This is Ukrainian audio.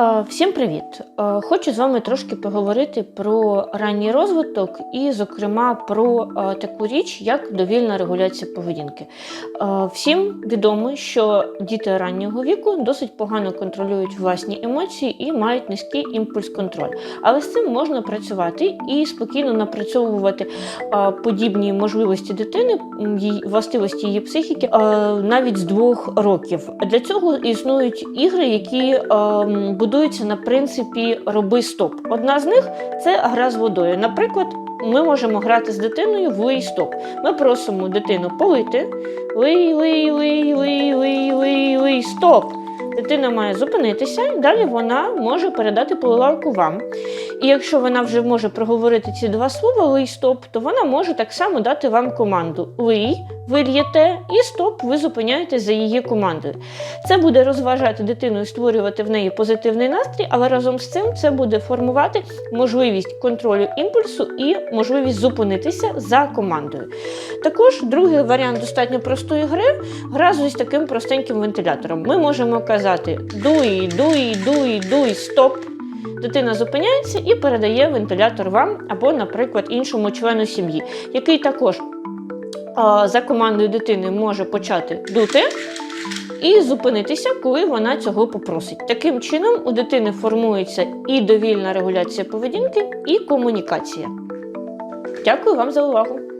Е, Всім привіт! Е, Хочу з вами трошки поговорити про ранній розвиток і, зокрема, про е, таку річ, як довільна регуляція поведінки. Всім відомо, що діти раннього віку досить погано контролюють власні емоції і мають низький імпульс-контроль. Але з цим можна працювати і спокійно напрацьовувати подібні можливості дитини, властивості її психіки навіть з двох років. Для цього існують ігри, які ем, будуються на принципі роби стоп. Одна з них це гра з водою. Наприклад, ми можемо грати з дитиною в лий стоп. Ми просимо дитину полити лий, лий, лий, лий, лий, лий, лий, стоп. Дитина має зупинитися, далі вона може передати поливалку вам. І якщо вона вже може проговорити ці два слова лий стоп, то вона може так само дати вам команду лий, ви л'єте, і стоп, ви зупиняєтесь за її командою. Це буде розважати дитину і створювати в неї позитивний настрій, але разом з цим це буде формувати можливість контролю імпульсу і можливість зупинитися за командою. Також другий варіант достатньо простої гри гра з ось таким простеньким вентилятором. Ми можемо казати дуй, дуй, дуй, дуй, стоп. Дитина зупиняється і передає вентилятор вам або, наприклад, іншому члену сім'ї, який також за командою дитини може почати дути і зупинитися, коли вона цього попросить. Таким чином, у дитини формується і довільна регуляція поведінки, і комунікація. Дякую вам за увагу!